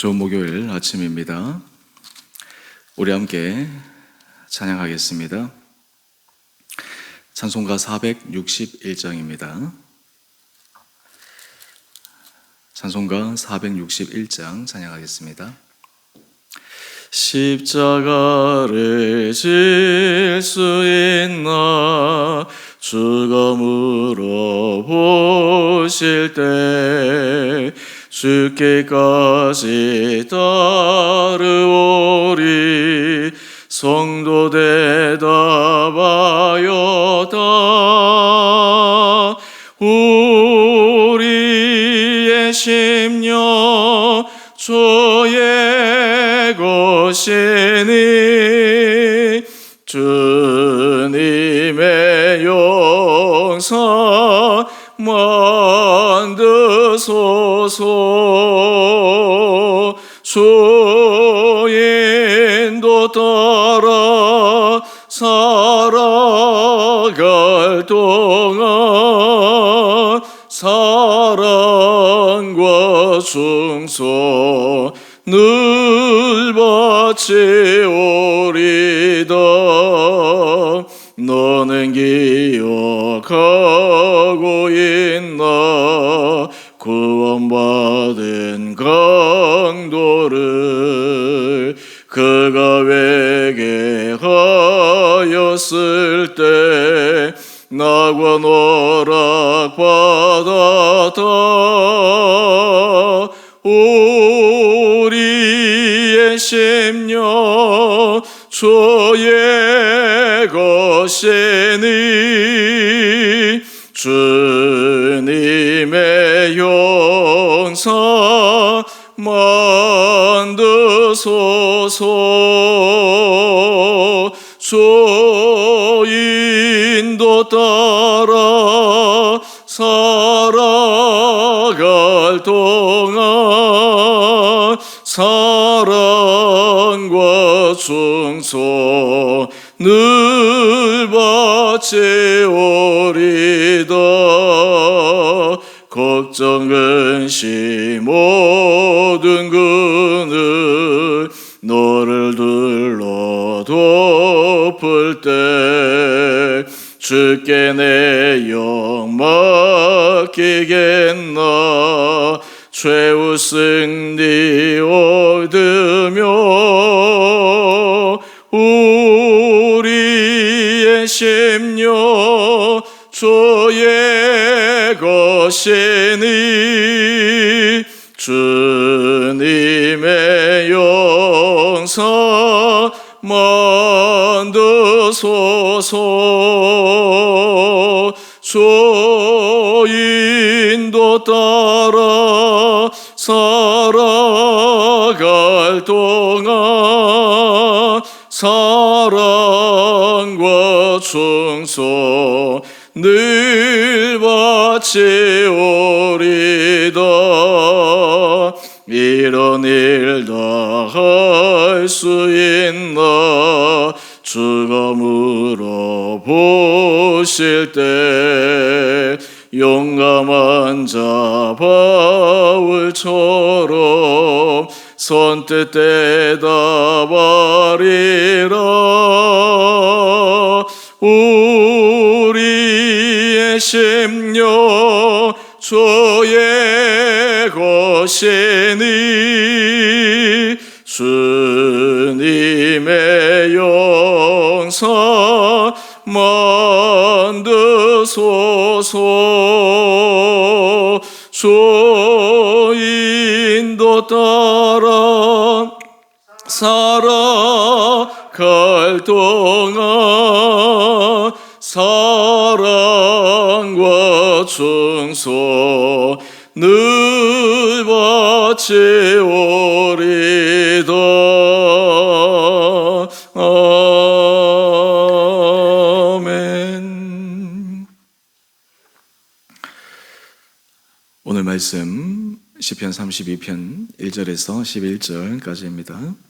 좋은 목요일 아침입니다. 우리 함께 찬양하겠습니다. 찬송가 461장입니다. 찬송가 461장 찬양하겠습니다. 십자가를 질 수 있나 죽음으로 보실 때 죽기까지 따르오리 성도 대답하였다. 우리의 심령 주의 것이니 주님의 영상 만드소서 주인도 따라 살아갈 동안 사랑과 충성 늘 바치 충성 늘 바치오리다. 걱정 근심 모든 그늘 너를 둘러 덮을 때 주께 내 영 맡기겠나. 최후 승리 얻으며 우리의 심령 주의 것이니 주님의 영상 만드소서 주인도 따라 살아갈 동안 사랑과 충성 늘 바치오리다. 이런 일 다 할 수 있나 죽음으로 보실 때 용감한 자 바울처럼 선뜻 대답하리라. 우리의 심령 주의 것이니 주님의 영상 만드소서. 주 인도 따라 살아갈 동안 사랑과 충성 늘 바치오리다 아멘 오늘 말씀 시편 32편 1절에서 11절까지입니다.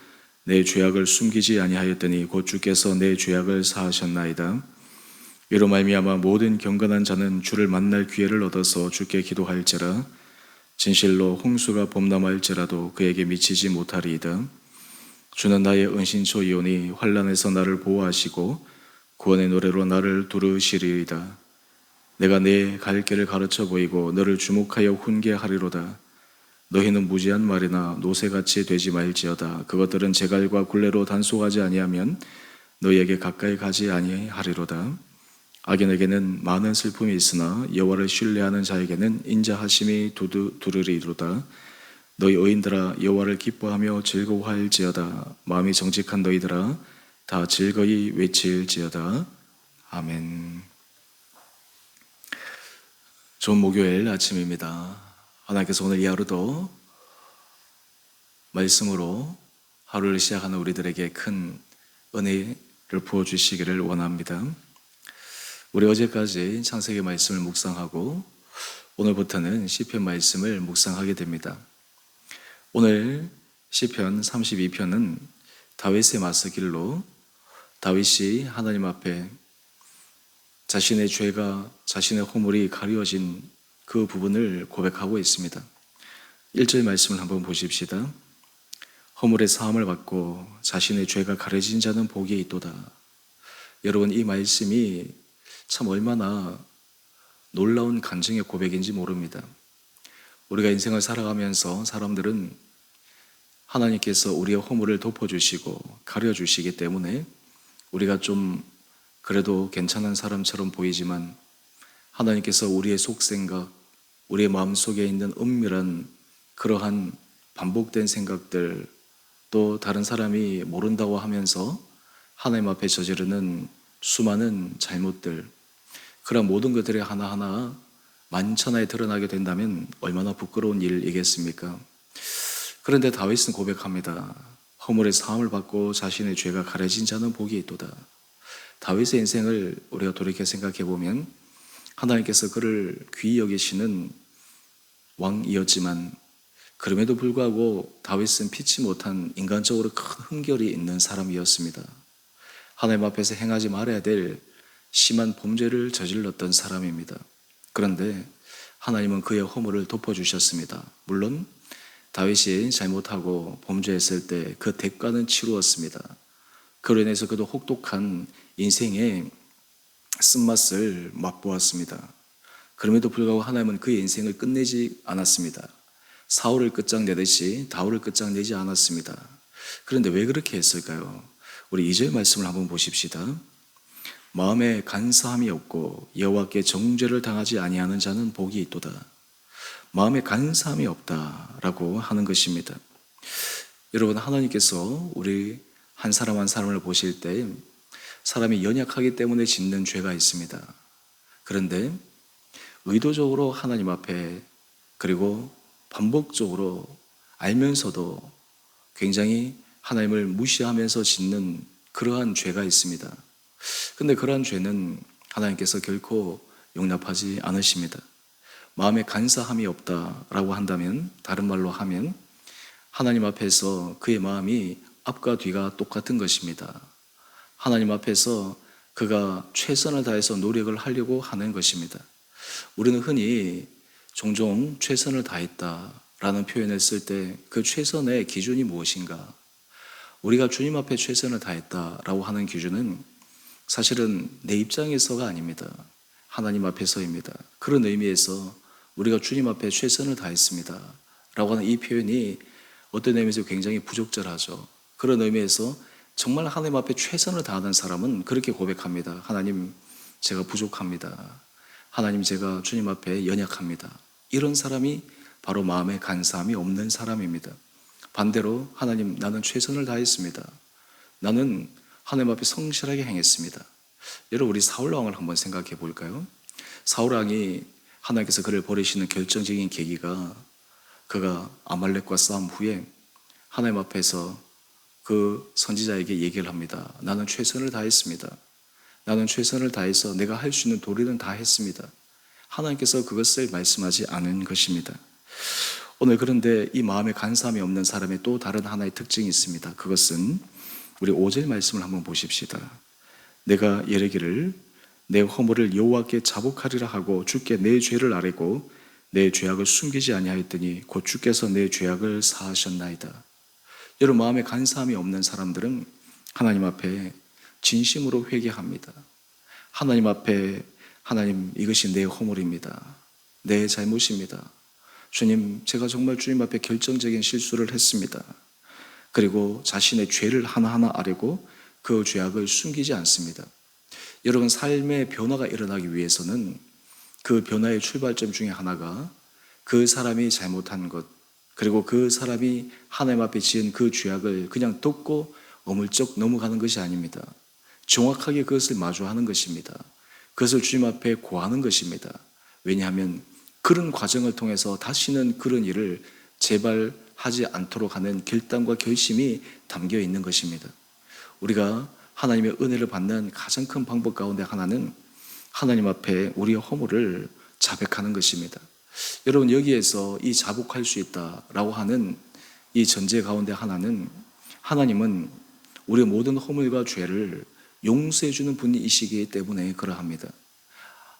내 죄악을 숨기지 아니하였더니 곧 주께서 내 죄악을 사하셨나이다. 이로 말미암아 모든 경건한 자는 주를 만날 기회를 얻어서 주께 기도할지라 진실로 홍수가 범람할지라도 그에게 미치지 못하리이다. 주는 나의 은신처이오니 환란에서 나를 보호하시고 구원의 노래로 나를 두르시리이다. 내가 내 갈 길을 가르쳐 보이고 너를 주목하여 훈계하리로다. 너희는 무지한 말이나 노새같이 되지 말지어다. 그것들은 제갈과 굴레로 단속하지 아니하면 너희에게 가까이 가지 아니하리로다. 악인에게는 많은 슬픔이 있으나 여호와를 신뢰하는 자에게는 인자하심이 두두, 두르리로다. 너희 의인들아 여호와를 기뻐하며 즐거워할지어다. 마음이 정직한 너희들아 다 즐거이 외칠지어다. 아멘. 좋은 목요일 아침입니다. 하나님께서 오늘 이 하루도 말씀으로 하루를 시작하는 우리들에게 큰 은혜를 부어주시기를 원합니다. 우리 어제까지 창세기 말씀을 묵상하고 오늘부터는 시편 말씀을 묵상하게 됩니다. 오늘 시편 32편은 다윗의 맞서길로 다윗이 하나님 앞에 자신의 죄가 자신의 허물이 가려진 그 부분을 고백하고 있습니다. 1절 말씀을 한번 보십시다. 허물의 사함을 받고 자신의 죄가 가려진 자는 복이 있도다. 여러분 이 말씀이 참 얼마나 놀라운 간증의 고백인지 모릅니다. 우리가 인생을 살아가면서 사람들은 하나님께서 우리의 허물을 덮어주시고 가려주시기 때문에 우리가 좀 그래도 괜찮은 사람처럼 보이지만 하나님께서 우리의 속생각, 우리의 마음 속에 있는 은밀한 그러한 반복된 생각들 또 다른 사람이 모른다고 하면서 하나님 앞에 저지르는 수많은 잘못들 그런 모든 것들이 하나하나 만천하에 드러나게 된다면 얼마나 부끄러운 일이겠습니까? 그런데 다윗은 고백합니다. 허물의 사함을 받고 자신의 죄가 가려진 자는 복이 있도다. 다윗의 인생을 우리가 돌이켜 생각해 보면 하나님께서 그를 귀히 여기시는 왕이었지만 그럼에도 불구하고 다윗은 피치 못한 인간적으로 큰 흥결이 있는 사람이었습니다. 하나님 앞에서 행하지 말아야 될 심한 범죄를 저질렀던 사람입니다. 그런데 하나님은 그의 허물을 덮어주셨습니다. 물론 다윗이 잘못하고 범죄했을 때 그 대가는 치루었습니다. 그로 인해서 그도 혹독한 인생의 쓴맛을 맛보았습니다. 그럼에도 불구하고 하나님은 그의 인생을 끝내지 않았습니다. 사울을 끝장내듯이 다울을 끝장내지 않았습니다. 그런데 왜 그렇게 했을까요? 우리 2절 말씀을 한번 보십시다. 마음에 간사함이 없고 여호와께 정죄를 당하지 아니하는 자는 복이 있도다. 마음에 간사함이 없다라고 하는 것입니다. 여러분 하나님께서 우리 한 사람 한 사람을 보실 때 사람이 연약하기 때문에 짓는 죄가 있습니다. 그런데 의도적으로 하나님 앞에 그리고 반복적으로 알면서도 굉장히 하나님을 무시하면서 짓는 그러한 죄가 있습니다. 근데 그러한 죄는 하나님께서 결코 용납하지 않으십니다. 마음에 간사함이 없다라고 한다면 다른 말로 하면 하나님 앞에서 그의 마음이 앞과 뒤가 똑같은 것입니다. 하나님 앞에서 그가 최선을 다해서 노력을 하려고 하는 것입니다. 우리는 흔히 종종 최선을 다했다라는 표현을 쓸 때 그 최선의 기준이 무엇인가? 우리가 주님 앞에 최선을 다했다라고 하는 기준은 사실은 내 입장에서가 아닙니다. 하나님 앞에서입니다. 그런 의미에서 우리가 주님 앞에 최선을 다했습니다. 라고 하는 이 표현이 어떤 의미에서 굉장히 부적절하죠. 그런 의미에서 정말 하나님 앞에 최선을 다하는 사람은 그렇게 고백합니다. 하나님, 제가 부족합니다. 하나님, 제가 주님 앞에 연약합니다. 이런 사람이 바로 마음에 간사함이 없는 사람입니다. 반대로 하나님, 나는 최선을 다했습니다. 나는 하나님 앞에 성실하게 행했습니다. 여러분, 우리 사울 왕을 한번 생각해 볼까요? 사울 왕이 하나님께서 그를 버리시는 결정적인 계기가 그가 아말렉과 싸움 후에 하나님 앞에서 그 선지자에게 얘기를 합니다. 나는 최선을 다했습니다. 나는 최선을 다해서 내가 할 수 있는 도리는 다 했습니다. 하나님께서 그것을 말씀하지 않은 것입니다. 오늘 그런데 이 마음에 간사함이 없는 사람의 또 다른 하나의 특징이 있습니다. 그것은 우리 5절 말씀을 한번 보십시다. 내가 예르기를 내 허물을 여호와께 자복하리라 하고 주께 내 죄를 아뢰고 내 죄악을 숨기지 아니하였더니 곧 주께서 내 죄악을 사하셨나이다. 여러분 마음에 간사함이 없는 사람들은 하나님 앞에 진심으로 회개합니다. 하나님 앞에 하나님 이것이 내 허물입니다. 내 잘못입니다. 주님 제가 정말 주님 앞에 결정적인 실수를 했습니다. 그리고 자신의 죄를 하나하나 아뢰고 그 죄악을 숨기지 않습니다. 여러분 삶의 변화가 일어나기 위해서는 그 변화의 출발점 중에 하나가 그 사람이 잘못한 것 그리고 그 사람이 하나님 앞에 지은 그 죄악을 그냥 덮고 어물쩍 넘어가는 것이 아닙니다. 정확하게 그것을 마주하는 것입니다. 그것을 주님 앞에 고하는 것입니다. 왜냐하면 그런 과정을 통해서 다시는 그런 일을 재발하지 않도록 하는 결단과 결심이 담겨 있는 것입니다. 우리가 하나님의 은혜를 받는 가장 큰 방법 가운데 하나는 하나님 앞에 우리의 허물을 자백하는 것입니다. 여러분 여기에서 이 자복할 수 있다라고 하는 이 전제 가운데 하나는 하나님은 우리의 모든 허물과 죄를 용서해 주는 분이시기 때문에 그러합니다.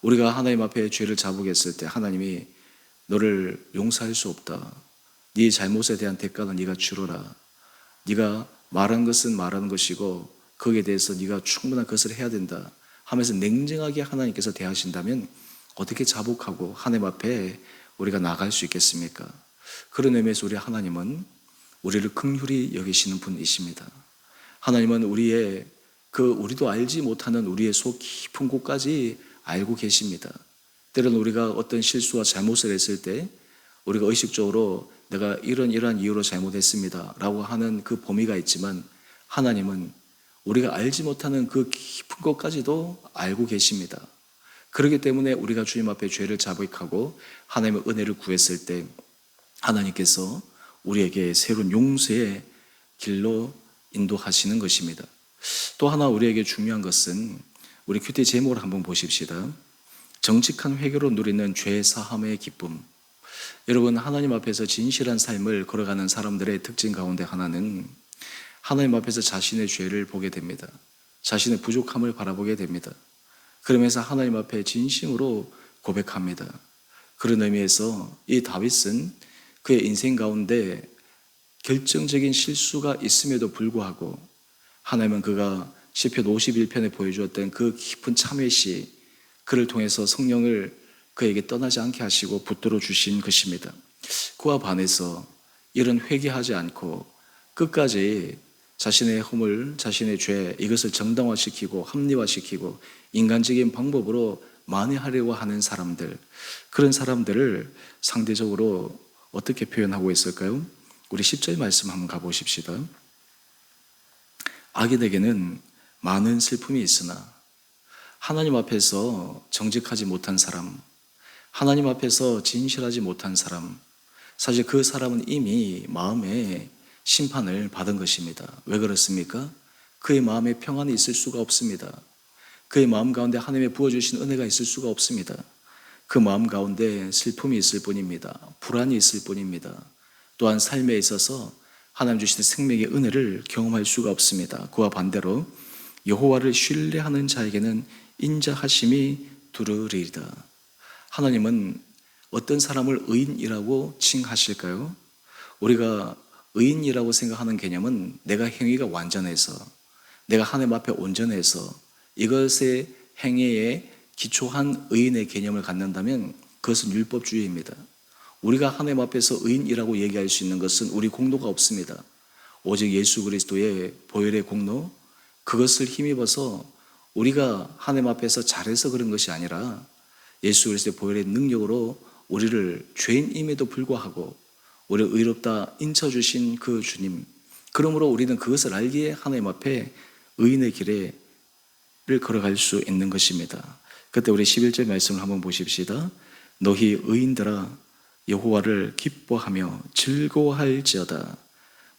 우리가 하나님 앞에 죄를 자복했을 때 하나님이 너를 용서할 수 없다. 네 잘못에 대한 대가는 네가 치러라. 네가 말한 것은 말하는 것이고 거기에 대해서 네가 충분한 것을 해야 된다. 하면서 냉정하게 하나님께서 대하신다면 어떻게 자복하고 하나님 앞에 우리가 나갈 수 있겠습니까? 그런 의미에서 우리 하나님은 우리를 긍휼히 여기시는 분이십니다. 하나님은 우리의 그 우리도 알지 못하는 우리의 속 깊은 곳까지 알고 계십니다. 때로는 우리가 어떤 실수와 잘못을 했을 때 우리가 의식적으로 내가 이런 이러한 이유로 잘못했습니다. 라고 하는 그 범위가 있지만 하나님은 우리가 알지 못하는 그 깊은 것까지도 알고 계십니다. 그렇기 때문에 우리가 주님 앞에 죄를 자복하고 하나님의 은혜를 구했을 때 하나님께서 우리에게 새로운 용서의 길로 인도하시는 것입니다. 또 하나 우리에게 중요한 것은 우리 큐티 제목을 한번 보십시다. 정직한 회개로 누리는 죄 사함의 기쁨. 여러분 하나님 앞에서 진실한 삶을 걸어가는 사람들의 특징 가운데 하나는 하나님 앞에서 자신의 죄를 보게 됩니다. 자신의 부족함을 바라보게 됩니다. 그러면서 하나님 앞에 진심으로 고백합니다. 그런 의미에서 이 다윗은 그의 인생 가운데 결정적인 실수가 있음에도 불구하고 하나님은 그가 시편 51편에 보여주었던 그 깊은 참회 시 그를 통해서 성령을 그에게 떠나지 않게 하시고 붙들어 주신 것입니다. 그와 반해서 이런 회개하지 않고 끝까지 자신의 허물, 자신의 죄 이것을 정당화시키고 합리화시키고 인간적인 방법으로 만회하려고 하는 사람들 그런 사람들을 상대적으로 어떻게 표현하고 있을까요? 우리 10절 말씀 한번 가보십시다. 악인에게는 많은 슬픔이 있으나 하나님 앞에서 정직하지 못한 사람, 하나님 앞에서 진실하지 못한 사람, 사실 그 사람은 이미 마음에 심판을 받은 것입니다. 왜 그렇습니까? 그의 마음에 평안이 있을 수가 없습니다. 그의 마음 가운데 하나님의 부어주신 은혜가 있을 수가 없습니다. 그 마음 가운데 슬픔이 있을 뿐입니다. 불안이 있을 뿐입니다. 또한 삶에 있어서 하나님 주시는 생명의 은혜를 경험할 수가 없습니다. 그와 반대로 여호와를 신뢰하는 자에게는 인자하심이 두르리이다. 하나님은 어떤 사람을 의인이라고 칭하실까요? 우리가 의인이라고 생각하는 개념은 내가 행위가 완전해서 내가 하나님 앞에 온전해서 이것의 행위에 기초한 의인의 개념을 갖는다면 그것은 율법주의입니다. 우리가 하나님 앞에서 의인이라고 얘기할 수 있는 것은 우리 공로가 없습니다. 오직 예수 그리스도의 보혈의 공로 그것을 힘입어서 우리가 하나님 앞에서 잘해서 그런 것이 아니라 예수 그리스도의 보혈의 능력으로 우리를 죄인임에도 불구하고 우리를 의롭다 인쳐 주신 그 주님 그러므로 우리는 그것을 알기에 하나님 앞에 의인의 길에를 걸어갈 수 있는 것입니다. 그때 우리 11절 말씀을 한번 보십시다. 너희 의인들아 여호와를 기뻐하며 즐거워할지어다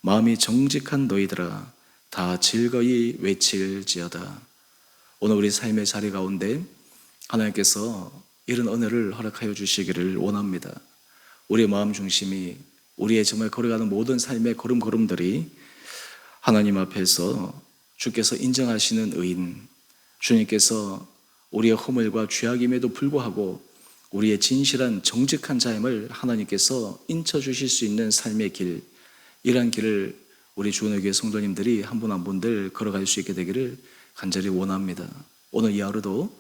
마음이 정직한 너희들아 다 즐거이 외칠지어다 오늘 우리 삶의 자리 가운데 하나님께서 이런 은혜를 허락하여 주시기를 원합니다. 우리의 마음 중심이 우리의 정말 걸어가는 모든 삶의 걸음걸음들이 하나님 앞에서 주께서 인정하시는 의인, 주님께서 우리의 허물과 죄악임에도 불구하고 우리의 진실한 정직한 자임을 하나님께서 인쳐 주실 수 있는 삶의 길, 이러한 길을 우리 주원의 교회 성도님들이 한 분 한 분들 걸어갈 수 있게 되기를 간절히 원합니다. 오늘 이 하루도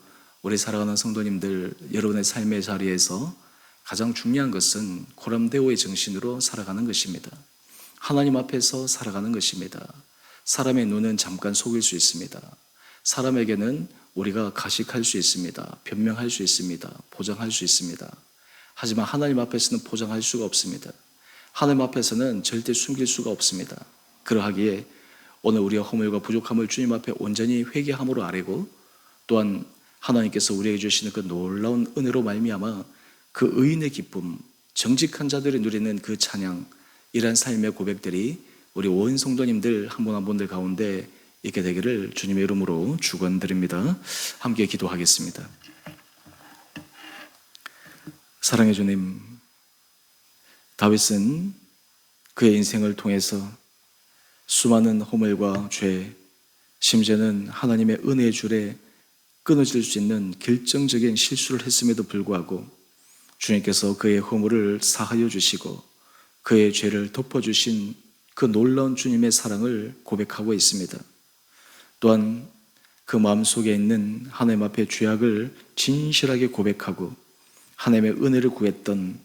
우리 살아가는 성도님들 여러분의 삶의 자리에서 가장 중요한 것은 고람대오의 정신으로 살아가는 것입니다. 하나님 앞에서 살아가는 것입니다. 사람의 눈은 잠깐 속일 수 있습니다. 사람에게는 우리가 가식할 수 있습니다. 변명할 수 있습니다. 보장할 수 있습니다. 하지만 하나님 앞에서는 보장할 수가 없습니다. 하나님 앞에서는 절대 숨길 수가 없습니다. 그러하기에 오늘 우리의 허물과 부족함을 주님 앞에 온전히 회개함으로 아뢰고 또한 하나님께서 우리에게 주시는 그 놀라운 은혜로 말미암아 그 의인의 기쁨, 정직한 자들이 누리는 그 찬양, 이러한 삶의 고백들이 우리 온 성도님들 한 분 한 분들 가운데 있게 되기를 주님의 이름으로 축원드립니다. 함께 기도하겠습니다. 사랑해 주님, 다윗은 그의 인생을 통해서 수많은 허물과 죄, 심지어는 하나님의 은혜의 줄에 끊어질 수 있는 결정적인 실수를 했음에도 불구하고 주님께서 그의 허물을 사하여 주시고 그의 죄를 덮어주신 그 놀라운 주님의 사랑을 고백하고 있습니다. 또한 그 마음 속에 있는 하나님 앞에 죄악을 진실하게 고백하고 하나님의 은혜를 구했던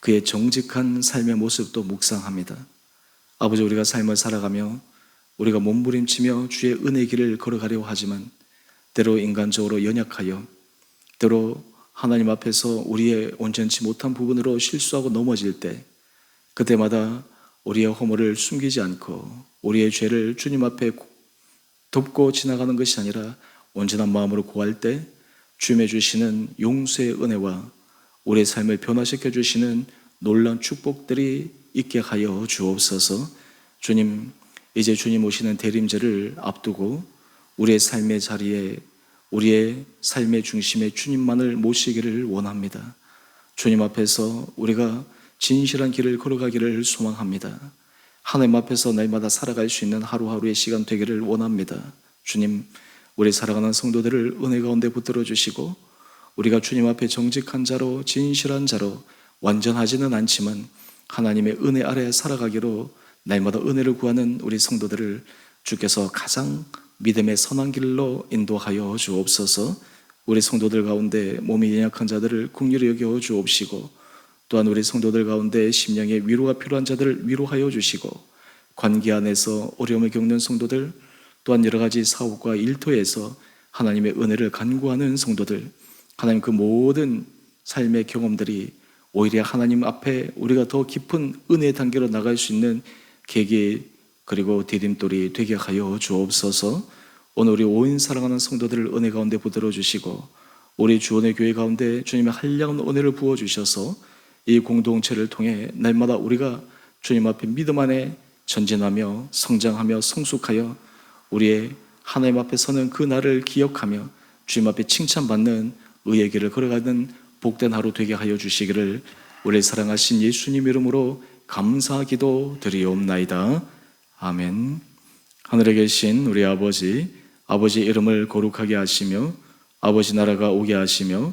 그의 정직한 삶의 모습도 묵상합니다. 아버지 우리가 삶을 살아가며 우리가 몸부림치며 주의 은혜 길을 걸어가려 하지만 때로 인간적으로 연약하여 때로 하나님 앞에서 우리의 온전치 못한 부분으로 실수하고 넘어질 때 그때마다 우리의 허물을 숨기지 않고 우리의 죄를 주님 앞에 덮고 지나가는 것이 아니라 온전한 마음으로 구할 때 주님의 주시는 용서의 은혜와 우리의 삶을 변화시켜 주시는 놀라운 축복들이 있게 하여 주옵소서. 주님, 이제 주님 오시는 대림제를 앞두고 우리의 삶의 자리에 우리의 삶의 중심에 주님만을 모시기를 원합니다. 주님 앞에서 우리가 진실한 길을 걸어가기를 소망합니다. 하나님 앞에서 날마다 살아갈 수 있는 하루하루의 시간 되기를 원합니다. 주님, 우리 살아가는 성도들을 은혜 가운데 붙들어 주시고 우리가 주님 앞에 정직한 자로 진실한 자로 완전하지는 않지만 하나님의 은혜 아래 살아가기로 날마다 은혜를 구하는 우리 성도들을 주께서 가장 믿음의 선한 길로 인도하여 주옵소서. 우리 성도들 가운데 몸이 연약한 자들을 긍휼히 여겨 주옵시고 또한 우리 성도들 가운데 심령의 위로가 필요한 자들을 위로하여 주시고 관계 안에서 어려움을 겪는 성도들 또한 여러 가지 사업과 일터에서 하나님의 은혜를 간구하는 성도들 하나님 그 모든 삶의 경험들이 오히려 하나님 앞에 우리가 더 깊은 은혜의 단계로 나갈 수 있는 계기 그리고 디딤돌이 되게 하여 주옵소서. 오늘 우리 오인 사랑하는 성도들을 은혜 가운데 붙들어 주시고 우리 주원의 교회 가운데 주님의 한량한 은혜를 부어 주셔서 이 공동체를 통해 날마다 우리가 주님 앞에 믿음 안에 전진하며 성장하며 성숙하여 우리의 하나님 앞에 서는 그 날을 기억하며 주님 앞에 칭찬받는 의의 길을 걸어가는 복된 하루 되게 하여 주시기를 우리 사랑하신 예수님 이름으로 감사기도 드리옵나이다. 아멘. 하늘에 계신 우리 아버지, 아버지 이름을 거룩하게 하시며 아버지 나라가 오게 하시며